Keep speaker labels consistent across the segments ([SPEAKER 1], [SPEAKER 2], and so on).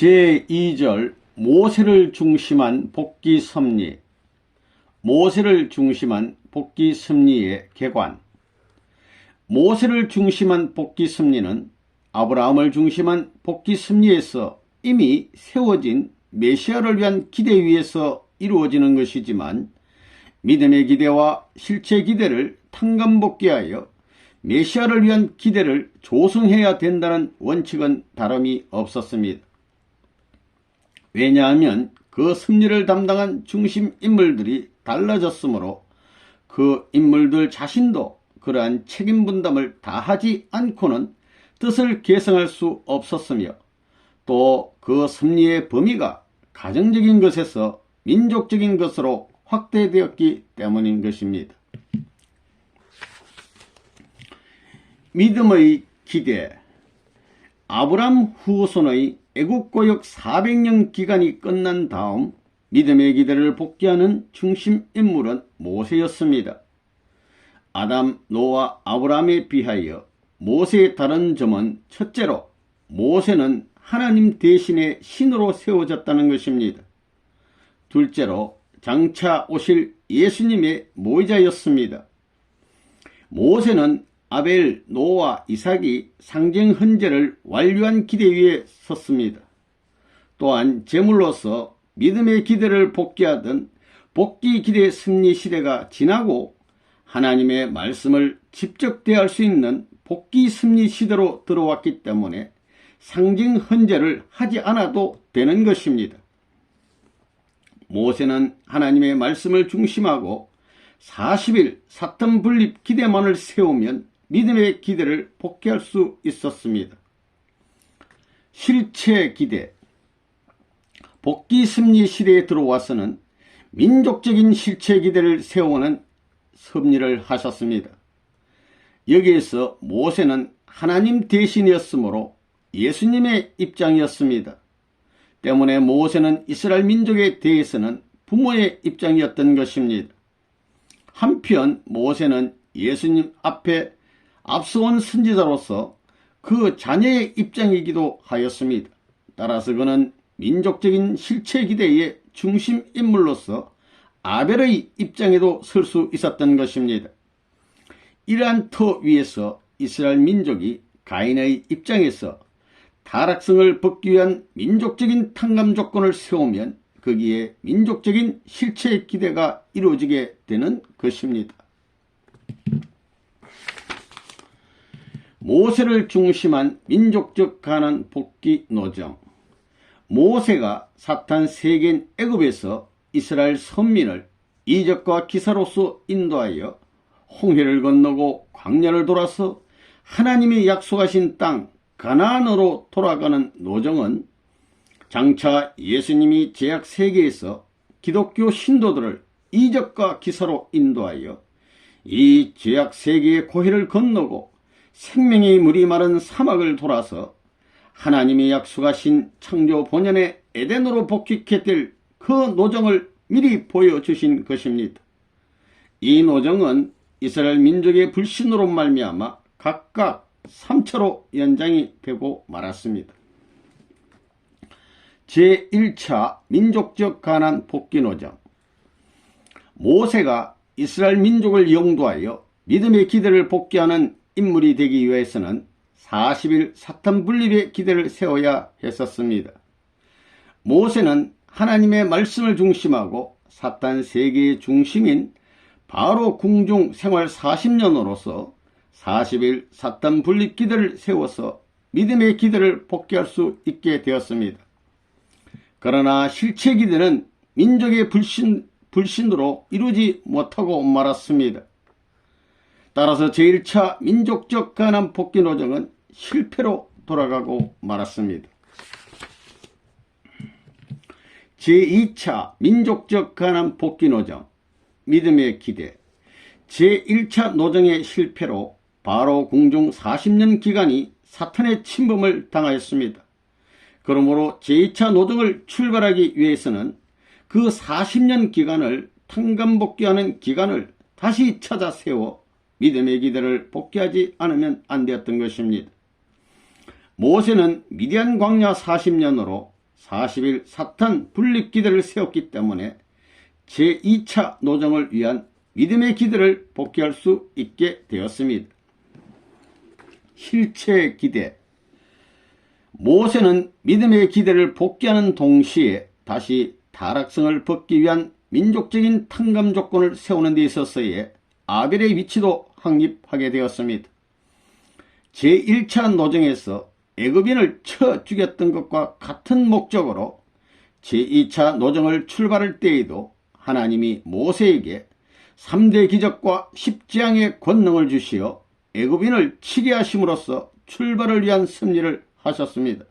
[SPEAKER 1] 제2절 모세를 중심한 복귀 섭리 모세를 중심한 복귀 섭리의 개관 모세를 중심한 복귀 섭리는 아브라함을 중심한 복귀 섭리에서 이미 세워진 메시아를 위한 기대 위에서 이루어지는 것이지만 믿음의 기대와 실체 기대를 탕감복귀하여 메시아를 위한 기대를 조성해야 된다는 원칙은 다름이 없었습니다. 왜냐하면 그 섭리를 담당한 중심 인물들이 달라졌으므로 그 인물들 자신도 그러한 책임 분담을 다하지 않고는 뜻을 개성할 수 없었으며 또그 섭리의 범위가 가정적인 것에서 민족적인 것으로 확대되었기 때문인 것입니다. 믿음의 기대 아브람 후손의 애국고역 400년 기간이 끝난 다음 믿음의 기대를 복귀하는 중심 인물은 모세였습니다. 아담, 노아, 아브라함에 비하여 모세의 다른 점은 첫째로 모세는 하나님 대신의 신으로 세워졌다는 것입니다. 둘째로 장차 오실 예수님의 모의자였습니다. 모세는 아벨, 노아, 이삭이 상징 헌재를 완료한 기대 위에 섰습니다. 또한 제물로서 믿음의 기대를 복귀하던 복귀 기대 승리 시대가 지나고 하나님의 말씀을 직접 대할 수 있는 복귀 승리 시대로 들어왔기 때문에 상징 헌재를 하지 않아도 되는 것입니다. 모세는 하나님의 말씀을 중심하고 40일 사탄 분립 기대만을 세우면 믿음의 기대를 복귀할 수 있었습니다. 실체 기대 복귀 승리 시대에 들어와서는 민족적인 실체 기대를 세우는 섭리를 하셨습니다. 여기에서 모세는 하나님 대신이었으므로 예수님의 입장이었습니다. 때문에 모세는 이스라엘 민족에 대해서는 부모의 입장이었던 것입니다. 한편 모세는 예수님 앞에 앞서온 선지자로서 그 자녀의 입장이기도 하였습니다. 따라서 그는 민족적인 실체 기대의 중심 인물로서 아벨의 입장에도 설 수 있었던 것입니다. 이러한 터 위에서 이스라엘 민족이 가인의 입장에서 타락성을 벗기 위한 민족적인 탕감 조건을 세우면 거기에 민족적인 실체 기대가 이루어지게 되는 것입니다. 모세를 중심한 민족적 가난 복귀 노정. 모세가 사탄 세계인 애굽에서 이스라엘 선민을 이적과 기사로서 인도하여 홍해를 건너고 광야를 돌아서 하나님이 약속하신 땅 가나안으로 돌아가는 노정은 장차 예수님이 제약 세계에서 기독교 신도들을 이적과 기사로 인도하여 이 제약 세계의 고해를 건너고 생명의 물이 마른 사막을 돌아서 하나님이 약속하신 창조 본연의 에덴으로 복귀케 될 그 노정을 미리 보여주신 것입니다. 이 노정은 이스라엘 민족의 불신으로 말미암아 각각 3차로 연장이 되고 말았습니다. 제1차 민족적 가난 복귀 노정 모세가 이스라엘 민족을 영도하여 믿음의 기대를 복귀하는 인물이 되기 위해서는 40일 사탄 분립의 기대를 세워야 했었습니다. 모세는 하나님의 말씀을 중심하고 사탄 세계의 중심인 바로 궁중 생활 40년으로서 40일 사탄 분립 기대를 세워서 믿음의 기대를 복귀할 수 있게 되었습니다. 그러나 실체 기대는 민족의 불신, 불신으로 이루지 못하고 말았습니다. 따라서 제1차 민족적 가난 복귀 노정은 실패로 돌아가고 말았습니다. 제2차 민족적 가난 복귀 노정 믿음의 기대 제1차 노정의 실패로 바로 궁중 40년 기간이 사탄의 침범을 당하였습니다. 그러므로 제2차 노동을 출발하기 위해서는 그 40년 기간을 탕감복귀하는 기간을 다시 찾아 세워 믿음의 기대를 복귀하지 않으면 안 되었던 것입니다. 모세는 미디안 광야 40년으로 40일 사탄 분립 기대를 세웠기 때문에 제2차 노정을 위한 믿음의 기대를 복귀할 수 있게 되었습니다. 실체 기대 모세는 믿음의 기대를 복귀하는 동시에 다시 타락성을 벗기 위한 민족적인 탕감 조건을 세우는 데 있어서의 아벨의 위치도 확립하게 되었습니다. 제1차 노정에서 애굽인을 쳐 죽였던 것과 같은 목적으로 제2차 노정을 출발할 때에도 하나님이 모세에게 3대 기적과 십지양의 권능을 주시어 애굽인을 치게 하심으로써 출발을 위한 섭리를 하셨습니다.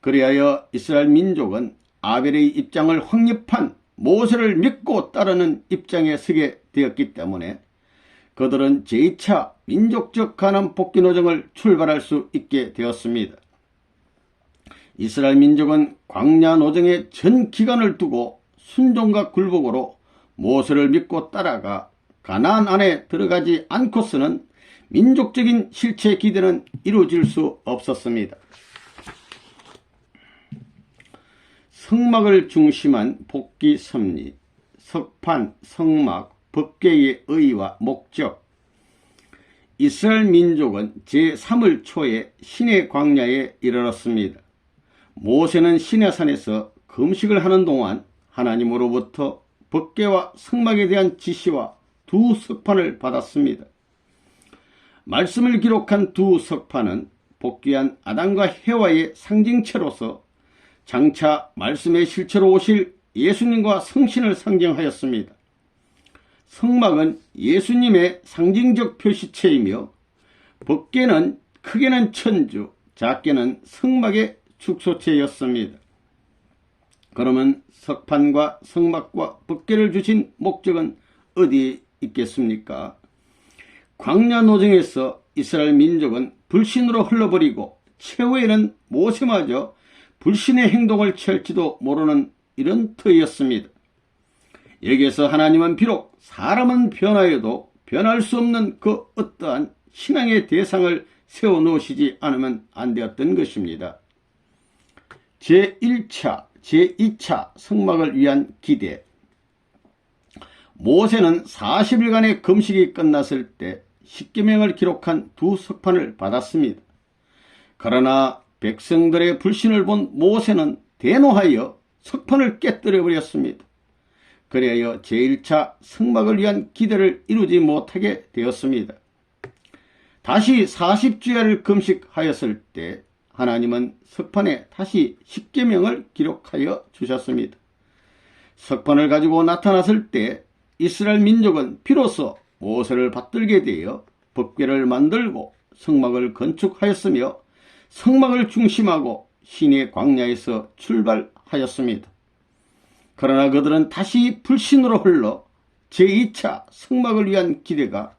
[SPEAKER 1] 그리하여 이스라엘 민족은 아벨의 입장을 확립한 모세를 믿고 따르는 입장에 서게 되었기 때문에 그들은 제2차 민족적 가난 복귀 노정을 출발할 수 있게 되었습니다. 이스라엘 민족은 광야 노정의 전 기간을 두고 순종과 굴복으로 모세를 믿고 따라가 가나안 안에 들어가지 않고서는 민족적인 실체 기대는 이루어질 수 없었습니다. 성막을 중심한 복귀 섭리, 석판, 성막, 법계의 의와 목적 이스라엘 민족은 제3월 초에 신의 광야에 이르렀습니다. 모세는 신의 산에서 금식을 하는 동안 하나님으로부터 법계와 성막에 대한 지시와 두 석판을 받았습니다. 말씀을 기록한 두 석판은 복귀한 아담과 해와의 상징체로서 장차 말씀의 실체로 오실 예수님과 성신을 상징하였습니다. 성막은 예수님의 상징적 표시체이며 법계는 크게는 천주, 작게는 성막의 축소체였습니다. 그러면 석판과 성막과 법계를 주신 목적은 어디에 있겠습니까? 광야 노정에서 이스라엘 민족은 불신으로 흘러버리고 최후에는 모세마저 불신의 행동을 취할지도 모르는 이런 터였습니다. 여기에서 하나님은 비록 사람은 변하여도 변할 수 없는 그 어떠한 신앙의 대상을 세워놓으시지 않으면 안 되었던 것입니다. 제1차, 제2차 성막을 위한 기대 모세는 40일간의 금식이 끝났을 때 십계명을 기록한 두 석판을 받았습니다. 그러나 백성들의 불신을 본 모세는 대노하여 석판을 깨뜨려 버렸습니다. 그리하여 제1차 성막을 위한 기대를 이루지 못하게 되었습니다. 다시 40주야를 금식하였을 때 하나님은 석판에 다시 십계명을 기록하여 주셨습니다. 석판을 가지고 나타났을 때 이스라엘 민족은 비로소 모세를 받들게 되어 법궤를 만들고 성막을 건축하였으며 성막을 중심하고 신의 광야에서 출발하였습니다. 그러나 그들은 다시 불신으로 흘러 제2차 성막을 위한 기대가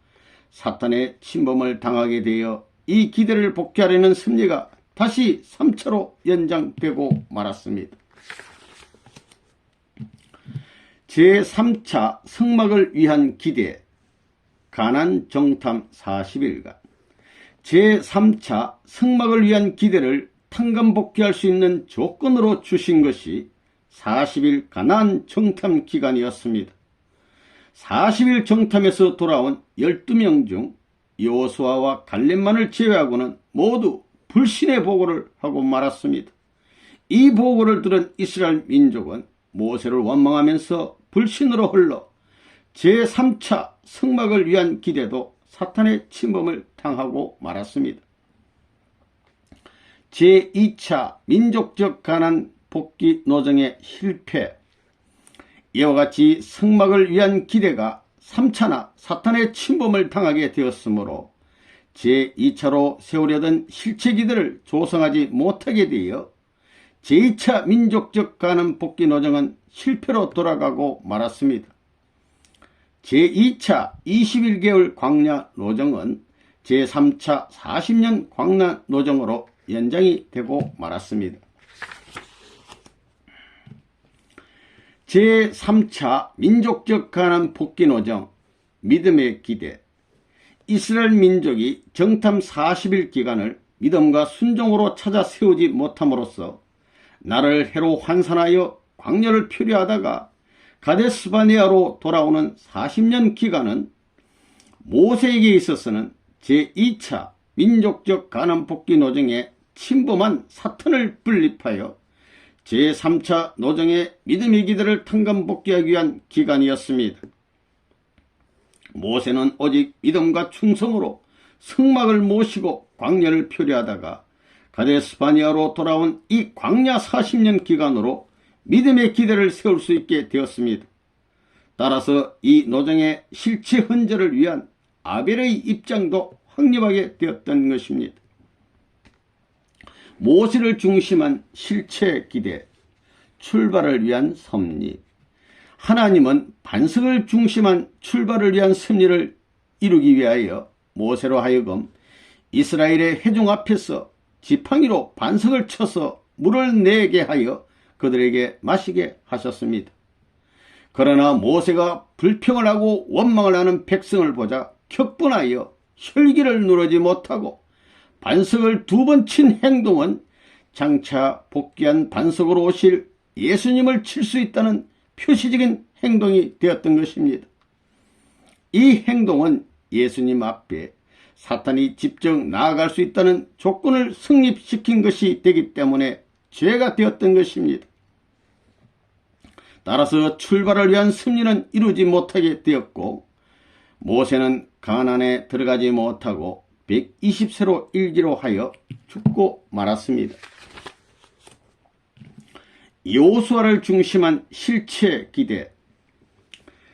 [SPEAKER 1] 사탄의 침범을 당하게 되어 이 기대를 복귀하려는 섭리가 다시 3차로 연장되고 말았습니다. 제3차 성막을 위한 기대 가난 정탐 40일간 제3차 성막을 위한 기대를 탕감 복귀할 수 있는 조건으로 주신 것이 40일 가난 정탐 기간이었습니다. 40일 정탐에서 돌아온 12명 중 여호수아와 갈렙만을 제외하고는 모두 불신의 보고를 하고 말았습니다. 이 보고를 들은 이스라엘 민족은 모세를 원망하면서 불신으로 흘러 제3차 성막을 위한 기대도 사탄의 침범을 당하고 말았습니다. 제2차 민족적 가난 복귀 노정의 실패 이와 같이 성막을 위한 기대가 3차나 사탄의 침범을 당하게 되었으므로 제2차로 세우려던 실체 기대를 조성하지 못하게 되어 제2차 민족적 가난 복귀 노정은 실패로 돌아가고 말았습니다. 제2차 21개월 광야 노정은 제3차 40년 광야 노정으로 연장이 되고 말았습니다. 제3차 민족적 가난 복귀 노정 믿음의 기대. 이스라엘 민족이 정탐 40일 기간을 믿음과 순종으로 찾아 세우지 못함으로써 나를 해로 환산하여 광야를 표류하다가 가데스바니아로 돌아오는 40년 기간은 모세에게 있어서는 제2차 민족적 가난 복귀 노정에 침범한 사탄을 분립하여 제3차 노정의 믿음의 기대를 탕감 복귀하기 위한 기간이었습니다. 모세는 오직 믿음과 충성으로 성막을 모시고 광야를 표류하다가 가데스파니아로 돌아온 이 광야 40년 기간으로 믿음의 기대를 세울 수 있게 되었습니다. 따라서 이 노정의 실체 헌절을 위한 아벨의 입장도 확립하게 되었던 것입니다. 모세를 중심한 실체 기대, 출발을 위한 섭리. 하나님은 반석을 중심한 출발을 위한 섭리를 이루기 위하여 모세로 하여금 이스라엘의 회중 앞에서 지팡이로 반석을 쳐서 물을 내게 하여 그들에게 마시게 하셨습니다. 그러나 모세가 불평을 하고 원망을 하는 백성을 보자 격분하여 혈기를 누르지 못하고 반석을 두 번 친 행동은 장차 복귀한 반석으로 오실 예수님을 칠 수 있다는 표시적인 행동이 되었던 것입니다. 이 행동은 예수님 앞에 사탄이 직접 나아갈 수 있다는 조건을 성립시킨 것이 되기 때문에 죄가 되었던 것입니다. 따라서 출발을 위한 승리는 이루지 못하게 되었고 모세는 가난에 들어가지 못하고 120세로 일기로 하여 죽고 말았습니다. 요수아를 중심한 실체 기대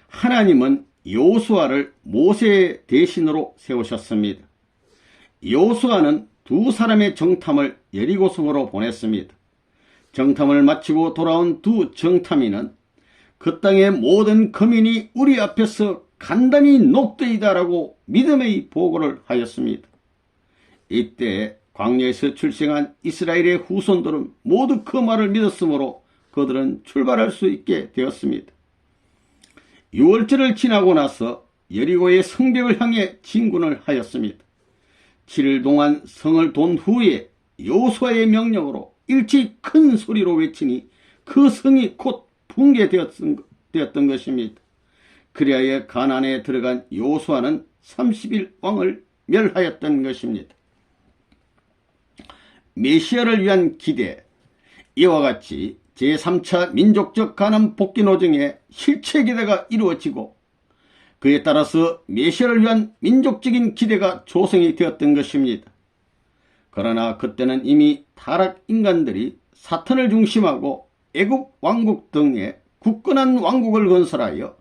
[SPEAKER 1] 하나님은 요수아를 모세의 대신으로 세우셨습니다. 요수아는 두 사람의 정탐을 여리고성으로 보냈습니다. 정탐을 마치고 돌아온 두 정탐이는 그 땅의 모든 거민이 우리 앞에서 간단히 녹되이다라고 믿음의 보고를 하였습니다. 이때 광야에서 출생한 이스라엘의 후손들은 모두 그 말을 믿었으므로 그들은 출발할 수 있게 되었습니다. 6월절을 지나고 나서 여리고의 성벽을 향해 진군을 하였습니다. 7일 동안 성을 돈 후에 요수아의 명령으로 일찍 큰 소리로 외치니 그 성이 곧 붕괴되었던 되었던 것입니다. 그리하여 가난에 들어간 요수아는 30일 왕을 멸하였던 것입니다. 메시아를 위한 기대 이와 같이 제3차 민족적 가난 복귀 노정의 실체 기대가 이루어지고 그에 따라서 메시아를 위한 민족적인 기대가 조성이 되었던 것입니다. 그러나 그때는 이미 타락 인간들이 사탄을 중심하고 애국 왕국 등의 굳건한 왕국을 건설하여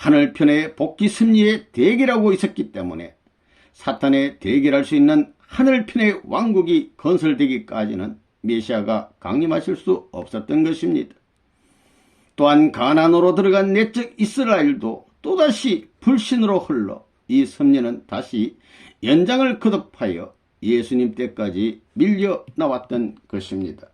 [SPEAKER 1] 하늘편의 복귀 승리에 대결하고 있었기 때문에 사탄에 대결할 수 있는 하늘편의 왕국이 건설되기까지는 메시아가 강림하실 수 없었던 것입니다. 또한 가난으로 들어간 내적 이스라엘도 또다시 불신으로 흘러 이 섭리는 다시 연장을 거듭하여 예수님 때까지 밀려 나왔던 것입니다.